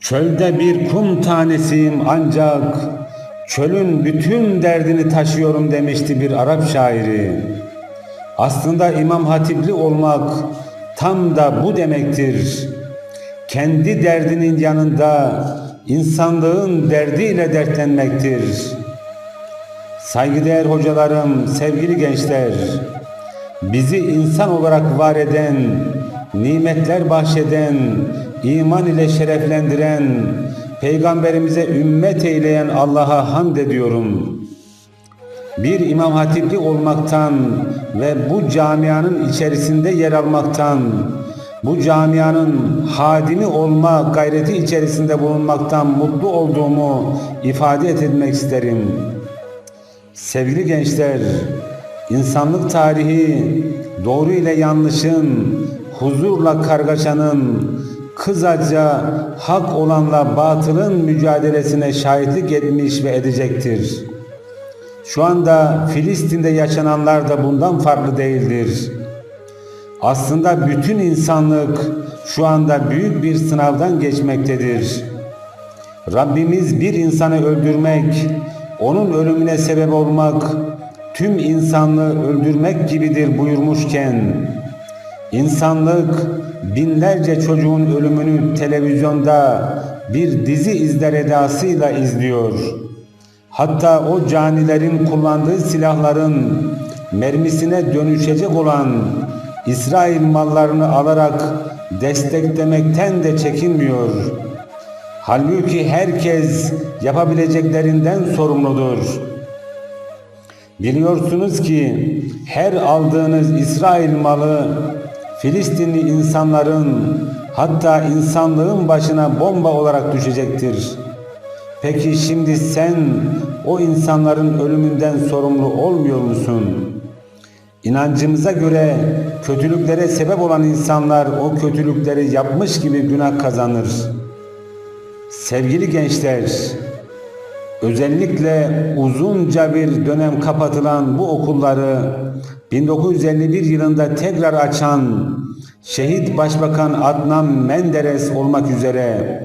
Çölde bir kum tanesiyim ancak çölün bütün derdini taşıyorum demişti bir Arap şairi. Aslında İmam Hatipli olmak tam da bu demektir. Kendi derdinin yanında insanlığın derdiyle dertlenmektir. Saygıdeğer hocalarım, sevgili gençler, bizi insan olarak var eden, nimetler bahşeden, iman ile şereflendiren, peygamberimize ümmet eyleyen Allah'a hamd ediyorum. Bir İmam Hatipli olmaktan ve bu camianın içerisinde yer almaktan, bu camianın hadimi olma gayreti içerisinde bulunmaktan mutlu olduğumu ifade etmek isterim. Sevgili gençler, insanlık tarihi doğru ile yanlışın, huzurla kargaşanın, kısaca hak olanla batılın mücadelesine şahitlik etmiş ve edecektir. Şu anda Filistin'de yaşananlar da bundan farklı değildir. Aslında bütün insanlık şu anda büyük bir sınavdan geçmektedir. Rabbimiz bir insanı öldürmek, onun ölümüne sebep olmak, tüm insanlığı öldürmek gibidir buyurmuşken, insanlık binlerce çocuğun ölümünü televizyonda bir dizi izler edasıyla izliyor. Hatta o canilerin kullandığı silahların mermisine dönüşecek olan İsrail mallarını alarak desteklemekten de çekinmiyor. Halbuki herkes yapabileceklerinden sorumludur. Biliyorsunuz ki her aldığınız İsrail malı Filistinli insanların hatta insanlığın başına bomba olarak düşecektir. Peki şimdi sen o insanların ölümünden sorumlu olmuyor musun? İnancımıza göre kötülüklere sebep olan insanlar o kötülükleri yapmış gibi günah kazanır. Sevgili gençler, özellikle uzunca bir dönem kapatılan bu okulları 1951 yılında tekrar açan şehit başbakan Adnan Menderes olmak üzere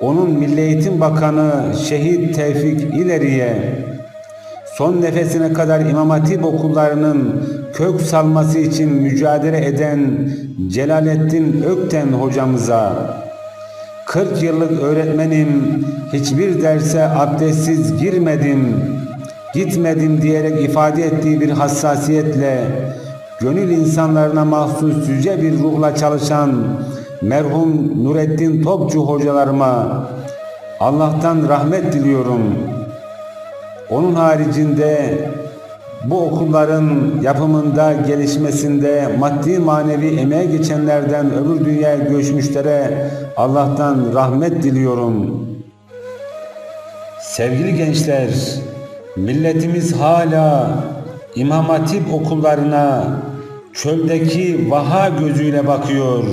onun Milli Eğitim Bakanı Şehit Tevfik İleri'ye son nefesine kadar İmam Hatip okullarının kök salması için mücadele eden Celalettin Ökten hocamıza 40 yıllık öğretmenim hiçbir derse abdestsiz girmedim, gitmedim diyerek ifade ettiği bir hassasiyetle gönül insanlarına mahsus yüce bir ruhla çalışan merhum Nurettin Topçu hocalarıma Allah'tan rahmet diliyorum. Onun haricinde bu okulların yapımında, gelişmesinde maddi manevi emeğe geçenlerden öbür dünyaya göçmüşlere Allah'tan rahmet diliyorum. Sevgili gençler, milletimiz hala İmam Hatip okullarına çöldeki vaha gözüyle bakıyor.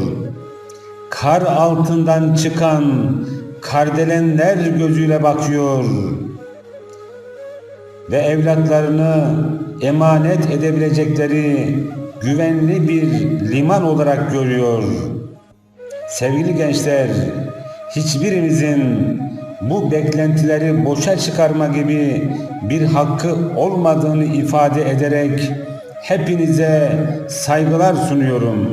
Kar altından çıkan kardelenler gözüyle bakıyor ve evlatlarını emanet edebilecekleri güvenli bir liman olarak görüyor. Sevgili gençler, hiçbirimizin bu beklentileri boşa çıkarma gibi bir hakkı olmadığını ifade ederek hepinize saygılar sunuyorum.